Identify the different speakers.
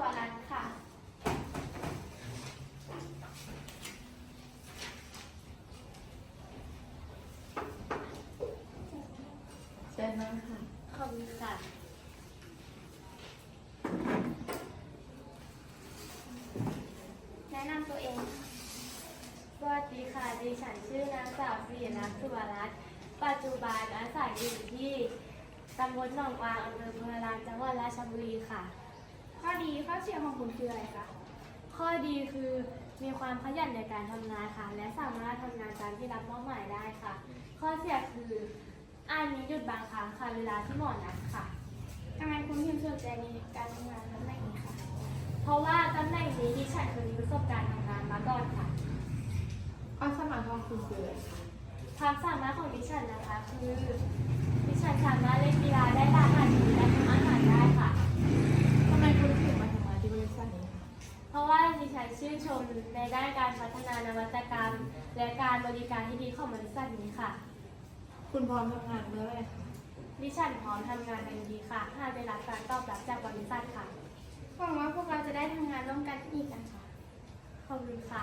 Speaker 1: วรัตน์ค่ะ
Speaker 2: เชิญนั่งค่ะ
Speaker 1: ขอบคุณค่ะ แนะนำตัวเองสวัสดีค่ะ ดิฉันชื่อนางสาวสิริรัตน์สุวรัตน์ ปัจจุบันอาศัยอยู่ที่ตำบลหนองวางอำเภอเมืองรังจังหวัดราชบุรีค่ะ
Speaker 3: ข้อดีข้อเสียของคุณคืออะไรคะ
Speaker 1: ข้อดีคือมีความขยันในการทำงานค่ะ และสามารถทำงานตามที่รับมอบหมายได้ค่ะ ข้อเสียคืออาจมีหยุดบางครั้งค่ะเวลาที่หมอนัดค่ะ
Speaker 3: ทำไมคุณถึงสนใจในการทำงานตำแหน่งนี้คะ
Speaker 1: เพราะว่าตำแหน่งนี้ดิฉันเคยมีประสบการณ์ทำงานมาก่อนค่ะ
Speaker 2: ความสามารถของคุณคืออะไรคะ
Speaker 1: ความสามารถของดิฉันนะคะ คือดิฉันสามารถ ราะว่าดิฉันชื่นชมในด้านการพัฒนานวัตกรรม และการบริการที่ดีของบริษัทนี้ค่ะ
Speaker 2: คุณพร้อมทำงานเมื่อไหรคะ
Speaker 1: ดิฉันพร้อมทำงานเป็นดีค่ะหากได้รับการตอบรับจากบริษัทค่ะ
Speaker 3: หวังว่าพวกเราจะได้ทำงานร่วมกันอีกนะคะ
Speaker 1: ขอบคุณค่ะ